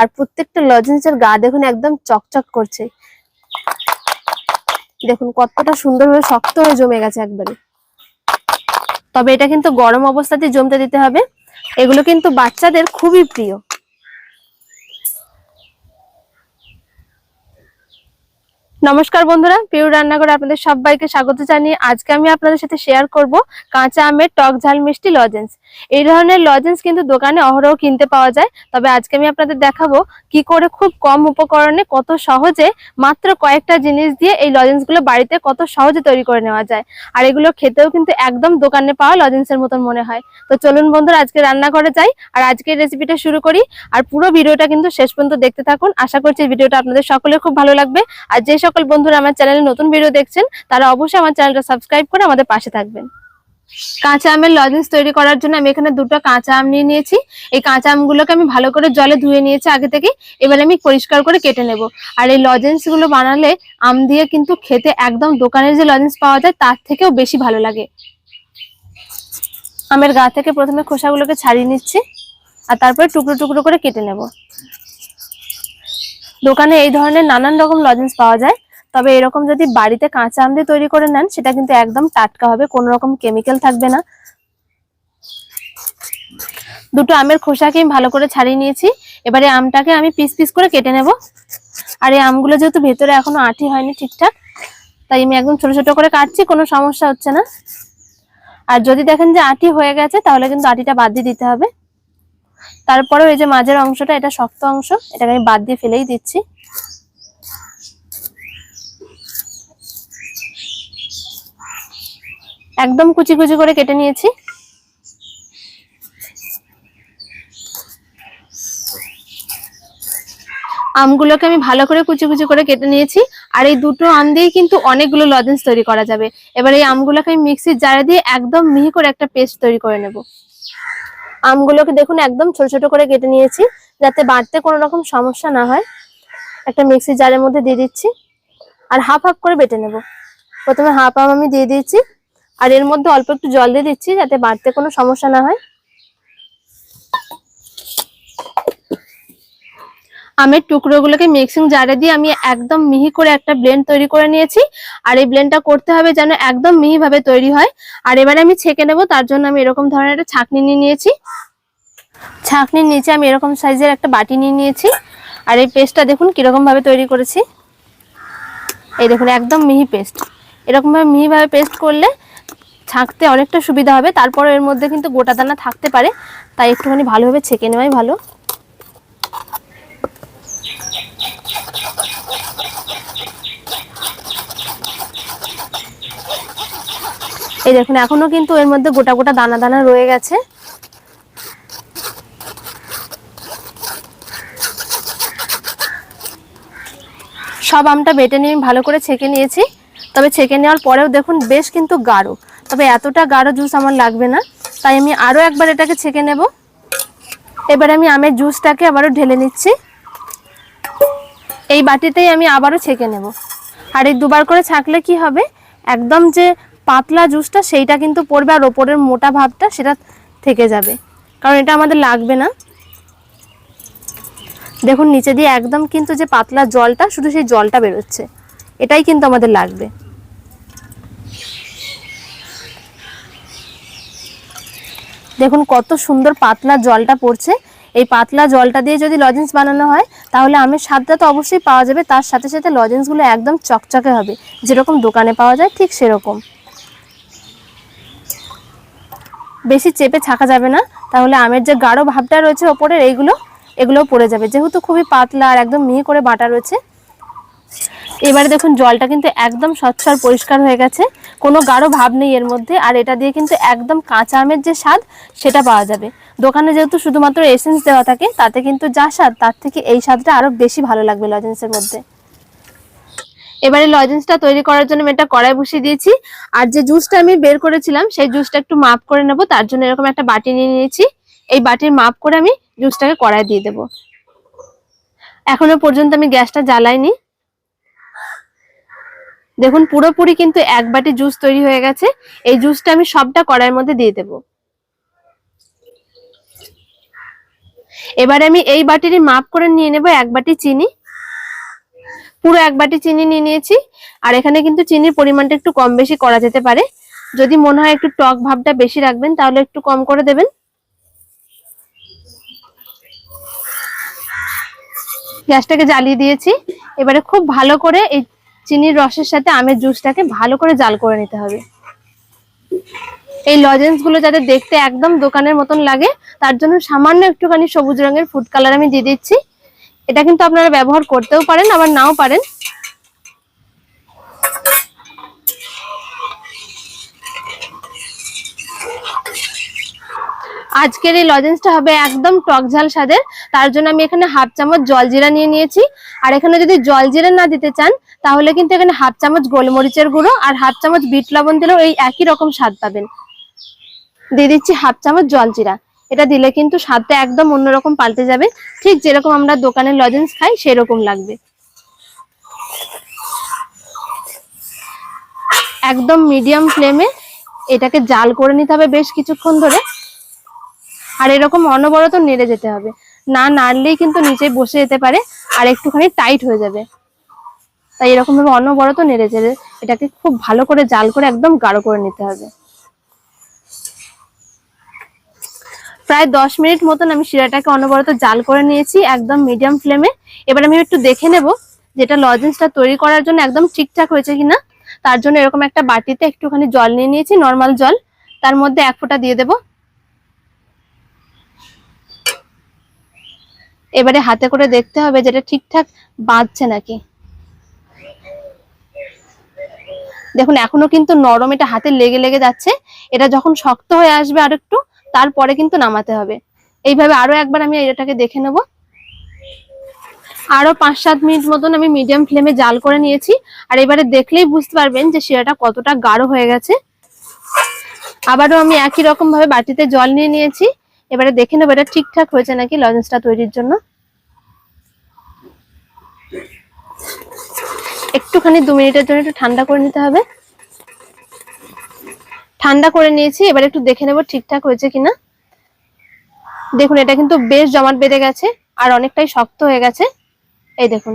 আর প্রত্যেকটা লজেন্সের গা দেখুন একদম চকচক করছে। দেখুন কতটা সুন্দরভাবে শক্ত হয়ে জমে গেছে একবারে। তবে এটা কিন্তু গরম অবস্থাতে জমতে দিতে হবে। এগুলো কিন্তু বাচ্চাদের খুবই প্রিয়। নমস্কার বন্ধুরা প্রিয় রান্নাঘরে আপনাদের সবাইকে স্বাগত জানিয়ে আজকে আমি আপনাদের সাথে শেয়ার করব কাঁচা আমের টক ঝাল মিষ্টি লজেন্স এই ধরনের লজেন্স কিন্তু দোকানে অহরহ কিনতে পাওয়া যায়, তবে আজকে আমি আপনাদের দেখাবো কি করে খুব কম উপকরণে কত সহজে মাত্র কয়েকটা জিনিস দিয়ে এই লজেন্সগুলো বাড়িতে কত সহজে তৈরি করে নেওয়া যায়। আর এগুলো খেতেও কিন্তু একদম দোকানে পাওয়া লজেন্সের মতন মনে হয়। তো চলুন বন্ধুরা, আজকে রান্না করে যাই আর আজকের রেসিপিটা শুরু করি। আর পুরো ভিডিওটা কিন্তু শেষ পর্যন্ত দেখতে থাকুন। আশা করছি ভিডিওটা আপনাদের সকলে খুব ভালো লাগবে। আর যে সকল বন্ধুরা আমার চ্যানেলে নতুন ভিডিও দেখছেন, তারা অবশ্যই আমার চ্যানেলটা সাবস্ক্রাইব করে আমাদের পাশে থাকবেন। কাঁচা আমের লজেন্স তৈরি করার জন্য আমি এখানে দুটো কাঁচা আম নিয়ে নিয়েছি। এই কাঁচা আমগুলোকে আমি ভালো করে জলে ধুয়ে নিয়েছি আগে থেকে। এবার আমি পরিষ্কার করে কেটে নেব। আর এই লজেন্সগুলো বানালে আম দিয়ে কিন্তু খেতে একদম দোকানের যে লজেন্স পাওয়া যায়, তার থেকেও বেশি ভালো লাগে। আমের গা থেকে প্রথমে খোসাগুলোকে ছাড়িয়ে নিচ্ছি। আর তারপরে টুকরো টুকরো করে কেটে নেব। দোকানে এই ধরনের নানান রকম লজেন্স পাওয়া যায়। তবে এরকম যদি বাড়িতে কাঁচা আম দিয়ে তৈরি করে নেন, সেটা কিন্তু একদম টাটকা হবে, কোনো রকম কেমিক্যাল থাকবে না। দুটো আমের খোসাকে আমি ভালো করে ছাড়িয়ে নিয়েছি। এবারে আমটাকে আমি পিস পিস করে কেটে নেব। আর এই আমগুলো যেহেতু ভেতরে এখনও আঠি হয়নি ঠিকঠাক, তাই আমি একদম ছোট ছোট করে কাটছি, কোনো সমস্যা হচ্ছে না। আর যদি দেখেন যে আটি হয়ে গেছে, তাহলে কিন্তু আটিটা বাদ দিয়ে দিতে হবে। তারপরেও এই যে মাঝের অংশটা, এটা শক্ত অংশ, এটাকে আমি বাদ দিয়ে ফেলেই দিচ্ছি। একদম কুচি কুচি করে কেটে নিয়েছি। আমগুলোকে আমি ভালো করে কুচি কুচি করে কেটে নিয়েছি। আর এই দুটো আম দিয়ে কিন্তু অনেকগুলো লজেন্স তৈরি করা যাবে। এবার এই আমগুলোকে আমি মিক্সির জারে দিয়ে একদম মিহি করে একটা পেস্ট তৈরি করে নেব। আমগুলোকে দেখুন, একদম ছোট ছোট করে কেটে নিয়েছি, যাতে বাড়তে কোনো রকম সমস্যা না হয়। একটা মিক্সি জারের মধ্যে দিয়ে দিচ্ছি, আর হাফ হাফ করে বেটে নেব। প্রথমে হাফ আম আমি দিয়ে দিয়েছি, আর এর মধ্যে অল্প একটু জল দিয়ে দিচ্ছি, যাতে বাড়তে কোনো সমস্যা না হয়। আমের টুকরোগুলোকে মিক্সিং জারে দিয়ে আমি একদম মিহি করে একটা ব্লেন্ড তৈরি করে নিয়েছি। আর এই ব্লেন্ডটা করতে হবে যেন একদম মিহি ভাবে তৈরি হয়। আর এবারে আমি ছেঁকে নেব, তার জন্য আমি এরকম ধরনের একটা ছাঁকনি নিয়ে নিয়েছি। ছাঁকনির নিচে আমি এরকম সাইজের একটা বাটি নিয়ে নিয়েছি। আর এই পেস্টটা দেখুন কীরকম ভাবে তৈরি করেছি। এই দেখুন, একদম মিহি পেস্ট এরকম ভাবে মিহি ভাবে পেস্ট করলে ছাঁকতে অনেকটা সুবিধা হবে। তারপর এর মধ্যে কিন্তু গোটা দানা থাকতে পারে। তাই একটুখানি ভালোভাবে ছেঁকে নেওয়াই ভালো। এই দেখুন, এখনও কিন্তু এর মধ্যে গোটা গোটা দানা দানা রয়ে গেছে। সব আমটা বেটে নিয়ে ভালো করে ছেঁকে নিয়েছি। তবে ছেঁকে নেওয়ার পরেও দেখুন, বেশ কিন্তু গাঢ়। তবে এতটা গাঢ় জুস আমার লাগবে না, তাই আমি আরও একবার এটাকে ছেঁকে নেব। এবার আমি আমের জুসটাকে আবারও ঢেলে নিচ্ছি। এই বাটিতেই আমি আবারও ছেঁকে নেব। আর এই দুবার করে ছাঁকলে কি হবে? একদম যে পাতলা জুসটা সেইটা কিন্তু পড়বে আর ওপরের মোটা ভাবটা সেটা থেকে যাবে। কারণ এটা আমাদের লাগবে না। দেখুন, নিচে দিয়ে একদম কিন্তু যে পাতলা জলটা, শুধু সেই জলটা বেরোচ্ছে। এটাই কিন্তু আমাদের লাগবে। দেখুন, কত সুন্দর পাতলা জলটা পড়ছে। এই পাতলা জলটা দিয়ে যদি লজেন্স বানানো হয়, তাহলে আমের স্বাদটা তো অবশ্যই পাওয়া যাবে। তার সাথে সাথে লজেন্সগুলো একদম চকচকে হবে। যেরকম দোকানে পাওয়া যায়, ঠিক সেরকম। বেশি চেপে ছাকা যাবে না। তাহলে আমের যে গাঢ় ভাবটা রয়েছে ওপরের, এইগুলো, এগুলোও পড়ে যাবে। যেহেতু খুবই পাতলা আর একদম মিহি করে বাটা রয়েছে। এবারে দেখুন, জলটা কিন্তু একদম স্বচ্ছ আর পরিষ্কার হয়ে গেছে। কোনো গাঢ় ভাব নেই এর মধ্যে, আর এটা দিয়ে কিন্তু একদম কাঁচা আমের যে স্বাদ, সেটা পাওয়া যাবে। দোকানে যেহেতু শুধুমাত্র এসেন্স দেওয়া থাকে, তাতে কিন্তু যা স্বাদ, তার থেকে এই স্বাদটা আরও বেশি ভালো লাগবে লজেন্সের মধ্যে। এবারে লজেন্সটা তৈরি করার জন্য আমি একটা কড়াই বসিয়ে দিয়েছি। আর যে জুসটা আমি বের করেছিলাম, সেই জুসটা একটু মাপ করে নেব। তার জন্য এরকম একটা বাটি নিয়ে নিয়েছি। এই বাটির মাপ করে আমি জুসটাকে কড়াই দিয়ে দেব। এখনও পর্যন্ত আমি গ্যাসটা জ্বালাইনি। দেখুন, পুরোপুরি কিন্তু এক বাটি জুস তৈরি হয়ে গেছে। এই জুসটা আমি সবটা কড়াইয়ের মধ্যে দিয়ে দেব। এবারে আমি এই বাটিরই মাপ করে নিয়ে নেব এক বাটি চিনি। পুরো এক বাটি চিনি নিয়ে নিয়েছি। আর এখানে কিন্তু চিনির পরিমাণটা একটু কম বেশি করা যেতে পারে। যদি মনে হয় একটু টক ভাবটা বেশি রাখবেন, তাহলে একটু কম করে দেবেন। গ্যাসটাকে জ্বালিয়ে দিয়েছি। এবারে খুব ভালো করে এই চিনির রসের সাথে আমের জুসটাকে ভালো করে জাল করে নিতে হবে। এই লজেন্সগুলো যাতে দেখতে একদম দোকানের মতন লাগে, তার জন্য সামান্য একটুখানি সবুজ রঙের ফুড কালার আমি দিয়ে দিচ্ছি। এটা কিন্তু আপনারা ব্যবহার করতেও পারেন, আবার নাও পারেন। আজকের এই লজেন্সটা হবে একদম টক ঝাল স্বাদের, তার জন্য আমি এখানে হাফ চামচ জলজিরা নিয়ে নিয়েছি। আর এখানে যদি জলজিরা না দিতে চান, তাহলে কিন্তু এখানে হাফ চামচ গোলমরিচের গুঁড়ো আর হাফ চামচ বিট লবণ দিলেও এই একই রকম স্বাদ পাবেন। দিয়ে দিচ্ছি হাফ চামচ জলজিরা এটা দিলে কিন্তু স্বাদটা একদম অন্যরকম পাল্টে যাবে। ঠিক যেরকম আমরা দোকানের লজেন্স খাই, সেরকম লাগবে। একদম মিডিয়াম ফ্লেমে এটাকে জাল করে নিতে হবে বেশ কিছুক্ষণ ধরে। আর এরকম অনবরত নেড়ে যেতে হবে। না নাড়লেই কিন্তু নিচে বসে যেতে পারে, আর একটুখানি টাইট হয়ে যাবে। তাই এরকম ভাবে অনবরত নেড়ে চেড়ে এটাকে খুব ভালো করে জাল করে একদম গাঢ় করে নিতে হবে। প্রায় দশ মিনিট মতন আমি শিরাটাকে অনবরত জাল করে নিয়েছি একদম মিডিয়াম ফ্লেমে এবার আমি একটু দেখে নেব যেটা লজেন্সটা তৈরি করার জন্য একদম ঠিকঠাক হয়েছে কিনা। তার জন্য এরকম একটা বাটিতে একটুখানি জল নিয়ে নিয়েছি নর্মাল জল। তার মধ্যে এক ফোঁটা দিয়ে দেবো। এবারে হাতে করে দেখতে হবে যেটা ঠিকঠাক বাঁধছে নাকি। দেখুন, এখনও কিন্তু নরম এটা হাতে লেগে লেগে যাচ্ছে। এটা যখন শক্ত হয়ে আসবে আর একটু তারপরে কিন্তু নামাতে হবে। এইভাবে আরও একবার আমি এটাকে দেখে নেব। আরও পাঁচ সাত মিনিট মতন আমি মিডিয়াম ফ্লেমে জাল করে নিয়েছি। আর এবারে দেখলেই বুঝতে পারবেন যে শিরাটা কতটা গাঢ় হয়ে গেছে। আবারও আমি একই রকম ভাবে বাটিতে জল নিয়ে নিয়েছি। এবারে দেখে নেব এটা ঠিকঠাক হয়েছে নাকি লজেন্সটা তৈরির জন্য। একটুখানি দু মিনিটের জন্য একটু ঠান্ডা করে নিতে হবে। ঠান্ডা করে নিয়েছি, এবার একটু দেখে নেব ঠিকঠাক হয়েছে কিনা। দেখুন, এটা কিন্তু বেশ জমাট বেঁধে গেছে, আর অনেকটাই শক্ত হয়ে গেছে। এই দেখুন,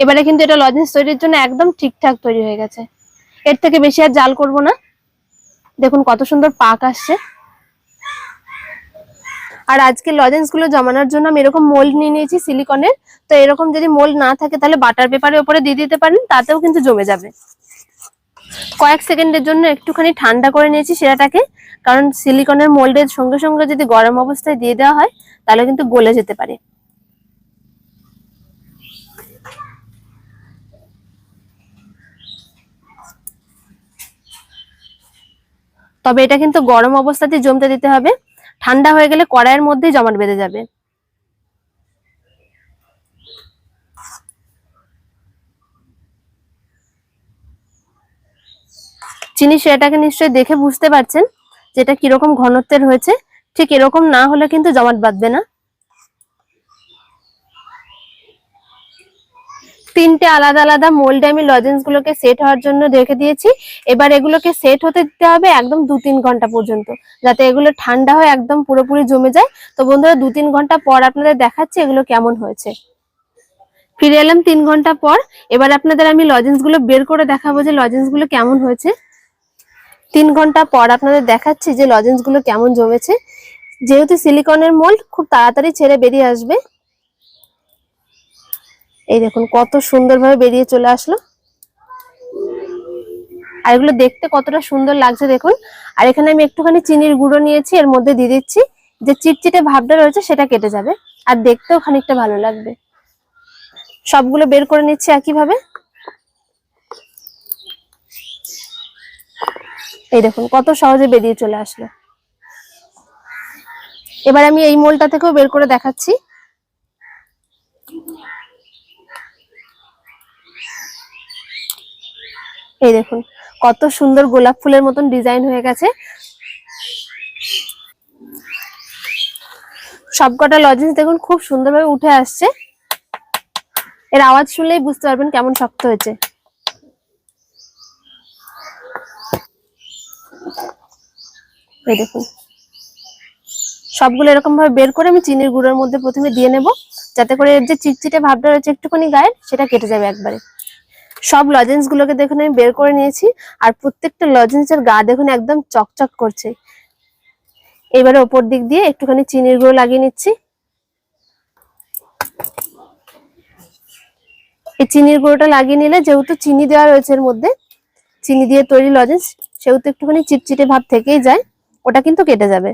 এবারে কিন্তু এটা লজেন্স তৈরির জন্য একদম ঠিকঠাক তৈরি হয়ে গেছে। এর থেকে বেশি আর জাল করব না। দেখুন, কত সুন্দর পাক আসছে। আর আজকে লজেন্সগুলো জমানোর জন্য আমি এরকম মোল্ড নিয়ে নিয়েছি সিলিকনের, তো এরকম যদি মোল্ড না থাকে, তাহলে বাটার পেপারের উপরে দিয়ে দিতে পারেন, তাতেও কিন্তু জমে যাবে। কয়েক সেকেন্ডের জন্য একটুখানি ঠান্ডা করে নিয়েছি সেটাটাকে কারণ সিলিকনের মোল্ডের সঙ্গে সঙ্গে যদি গরম অবস্থায় দিয়ে দেওয়া হয়, তাহলে কিন্তু গলে যেতে পারে। তবে এটা কিন্তু গরম অবস্থাতে জমতে দিতে হবে। ঠান্ডা হয়ে গেলে কড়াইয়ের মধ্যেই জমাট বেঁধে যাবে। চিনি সেটাকে নিশ্চয়ই দেখে বুঝতে পারছেন যেটা কীরকম ঘনত্বের হয়েছে। ঠিক এরকম না হলে কিন্তু জমাট বাঁধবে না। তিনটে আলাদা আলাদা মোল্ডে আমি লজেন্স গুলোকে সেট হওয়ার জন্য রেখে দিয়েছি। এবার এগুলোকে সেট হতে দিতে হবে একদম দু তিন ঘণ্টা পর্যন্ত, যাতে এগুলো ঠান্ডা হয়ে একদম পুরোপুরি জমে যায়। তো বন্ধুরা দু তিন ঘণ্টা পর আপনাদের দেখাচ্ছি এগুলো কেমন হয়েছে। ফিরে এলাম তিন ঘণ্টা পর। এবার আপনাদের আমি লজেন্সগুলো বের করে দেখাবো যে লজেন্সগুলো কেমন হয়েছে। তিন ঘণ্টা পর আপনাদের দেখাচ্ছি যে লজেন্সগুলো কেমন জমেছে। যেহেতু সিলিকনের মোল্ড খুব তাড়াতাড়ি ছেড়ে বেরিয়ে আসবে। এই দেখুন, কত সুন্দরভাবে বেরিয়ে চলে আসলো। আর এগুলো দেখতে কতটা সুন্দর লাগছে দেখুন। আর এখানে আমি একটুখানি চিনির গুঁড়ো নিয়েছি, এর মধ্যে দিয়ে দিচ্ছি। যে চিটচিটে ভাবটা রয়েছে, সেটা কেটে যাবে। আর দেখতেও খানিকটা ভালো লাগবে। সবগুলো বের করে নিচ্ছি একইভাবে। এই দেখুন, কত সহজে বেরিয়ে চলে আসলো। এবার আমি এই মোলটা থেকেও বের করে দেখাচ্ছি। এই দেখুন, কত সুন্দর গোলাপ ফুলের মতন ডিজাইন হয়ে গেছে। সবকটা লজেন্স দেখুন, খুব সুন্দরভাবে উঠে আসছে। এর আওয়াজ শুনলেই বুঝতে পারবেন কেমন শক্ত হয়েছে। এই দেখুন। সবগুলো এরকম ভাবে বের করে আমি চিনির গুঁড়োর মধ্যে প্রথমে দিয়ে নেব, যাতে করে এর যে চিটচিটে ভাবটা রয়েছে একটুখানি গায়ের, সেটা কেটে যাবে একবারে। সব লজেন্স গুলোকে দেখুন আমি বের করে নিয়েছি, আর প্রত্যেকটা লজেন্সের গা দেখুন একদম চকচক করছে। এবারে ওপর দিক দিয়ে একটুখানি চিনির গুঁড়ো লাগিয়ে নিচ্ছি। এই চিনির গুঁড়োটা লাগিয়ে নিলে যেহেতু চিনি দেওয়া রয়েছে এর মধ্যে, চিনি দিয়ে তৈরি লজেন্স সেহেতু একটুখানি চিটচিটে ভাব থেকেই যায়। ওটা কিন্তু কেটে যাবে।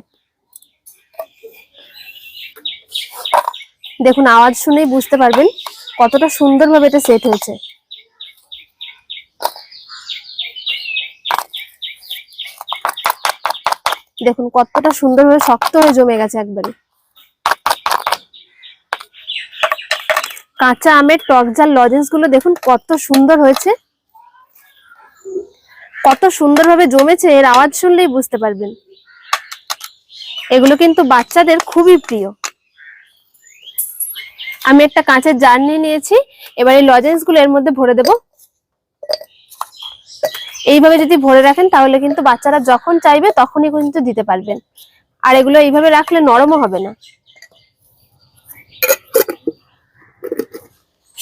দেখুন, আওয়াজ শুনেই বুঝতে পারবেন কতটা সুন্দরভাবে এটা সেট হয়েছে। দেখুন, কতটা সুন্দরভাবে শক্ত হয়ে জমে গেছে একবারে। কাঁচা আমের টক ঝাল লজেন্সগুলো দেখুন কত সুন্দর হয়েছে। কত সুন্দরভাবে জমেছে, এর আওয়াজ শুনলেই বুঝতে পারবেন। এগুলো কিন্তু বাচ্চাদের খুবই প্রিয়। আমি একটা কাঁচের জার নিয়ে নিয়েছি, এবার এই লজেন্সগুলো এর মধ্যে ভরে দেব। এইভাবে যদি ভরে রাখেন, তাহলে কিন্তু বাচ্চারা যখন চাইবে তখনই কিন্তু দিতে পারবেন। আর এগুলো এইভাবে রাখলে নরমও হবে না।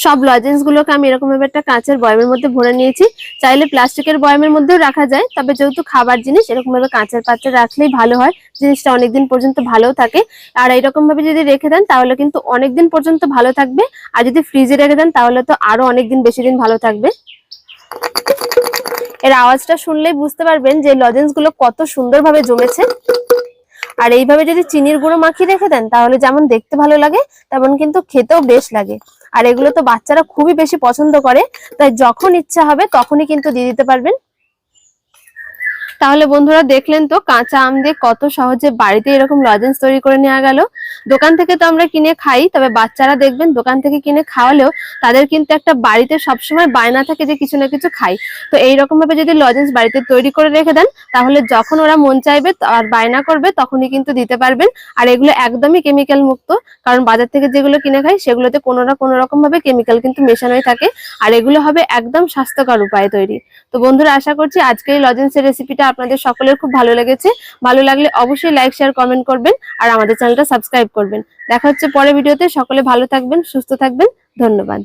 সব লজেন্স গুলোকে আমি এরকম ভাবে একটা কাঁচের বয়ামের মধ্যে ভরে নিয়েছি। চাইলে প্লাস্টিকের বয়ামের মধ্যেও রাখা যায়, তবে যেহেতু খাবার জিনিস, এরকম ভাবে কাঁচের পাত্রে রাখলেই ভালো হয়। জিনিসটা অনেকদিন পর্যন্ত ভালো থাকে। আর এইরকম ভাবে যদি রেখে দেন, তাহলে কিন্তু অনেকদিন পর্যন্ত ভালো থাকবে। আর যদি ফ্রিজে রেখে দেন, তাহলে তো আরও অনেকদিন বেশি দিন ভালো থাকবে। এর আওয়াজটা শুনলেই বুঝতে পারবেন যে লজেন্সগুলো কত সুন্দরভাবে জমেছে। আর এইভাবে যদি চিনির গুঁড়ো মাখিয়ে রেখে দেন, তাহলে যেমন দেখতে ভালো লাগে, তেমন কিন্তু খেতেও বেশ লাগে। আর এগুলো তো বাচ্চারা খুবই বেশি পছন্দ করে, তাই যখন ইচ্ছা হবে তখনই কিন্তু দিয়ে দিতে পারবেন। তাহলে বন্ধুরা দেখলেন তো কাঁচা আম দিয়ে কত সহজে বাড়িতে এরকম লজেন্স তৈরি করে নেওয়া গেল। দোকান থেকে তো আমরা কিনে খাই, তবে বাচ্চারা দেখবেন দোকান থেকে কিনে খাওয়ালেও তাদের কিন্তু একটা বাড়িতে সবসময় বায়না থাকে যে কিছু না কিছু খাই তো এইরকম ভাবে যদি লজেন্স বাড়িতে তৈরি করে রেখে দেন, তাহলে যখন ওরা মন চাইবে আর বায়না করবে, তখনই কিন্তু দিতে পারবেন। আর এগুলো একদমই কেমিক্যাল মুক্ত, কারণ বাজার থেকে যেগুলো কিনে খাই, সেগুলোতে কোনো না কোনো রকম ভাবে কেমিক্যাল কিন্তু মেশানোই থাকে। আর এগুলো হবে একদম স্বাস্থ্যকর উপায়ে তৈরি। তো বন্ধুরা, আশা করছি আজকে এই লজেন্সের রেসিপিটা আপনাদের সকলের খুব ভালো লেগেছে। ভালো লাগলে অবশ্যই লাইক শেয়ার কমেন্ট করবেন আর আমাদের চ্যানেলটা সাবস্ক্রাইব করবেন। দেখা হচ্ছে পরে ভিডিওতে। সকলে ভালো থাকবেন, সুস্থ থাকবেন। ধন্যবাদ।